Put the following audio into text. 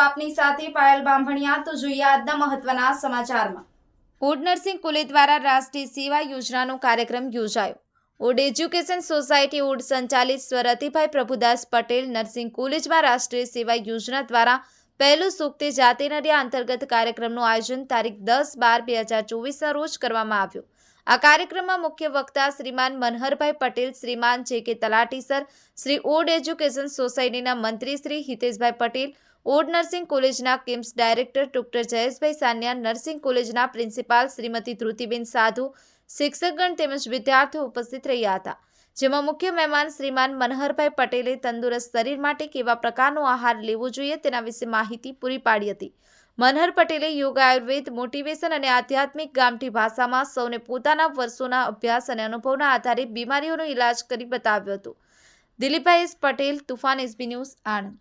આપની સાથે પાયલ બામભણિયા તો જોઈએ મહત્વના સમાચારમાં. ઉડ નર્સિંગ કોલેજ દ્વારા રાષ્ટ્રીય સેવા યોજનાનો કાર્યક્રમ યોજાયો. ઉડ એજ્યુકેશન સોસાયટી ઉડ સંચાલિત સ્વરતિભાઈ પ્રભુદાસ પટેલ નર્સિંગ કોલેજમાં રાષ્ટ્રીય સેવા યોજના દ્વારા પહેલું સુક્તિ જાતે નર્યા અંતર્ગત કાર્યક્રમનું આયોજન તારીખ દસ બાર બે હજાર ચોવીસના રોજ કરવામાં આવ્યું. આ કાર્યક્રમમાં મુખ્ય વક્તા શ્રીમાન મનહરભાઈ પટેલ, શ્રીમાન જે કે તલાટી સર શ્રી ઓડ એજ્યુકેશન સોસાયટીના મંત્રી શ્રી હિતેશભાઈ પટેલ, ઓડ નર્સિંગ કોલેજના KIMS director doctor Jayeshbhai Saniya, nursing કોલેજના પ્રિન્સિપાલ શ્રીમતી ધૃતિબેન સાધુ, શિક્ષકગણ તેમજ વિદ્યાર્થીઓ ઉપસ્થિત રહ્યા હતા. જેમાં મુખ્ય મહેમાન શ્રીમાન મનહરભાઈ પટેલે તંદુરસ્ત શરીર માટે કેવા પ્રકારનો આહાર લેવો જોઈએ તેના વિશે માહિતી પૂરી પાડી હતી. મનહર પટેલે યોગ આયુર્વેદ મોટિવેશન અને આધ્યાત્મિક ગામઠી ભાષામાં સૌને પોતાના વર્ષોના અભ્યાસ અને અનુભવના આધારે બીમારીઓનો ઇલાજ કરી બતાવ્યો હતો. દિલીપભાઈ પટેલ, તુફાન એસબી ન્યૂઝ આણંદ.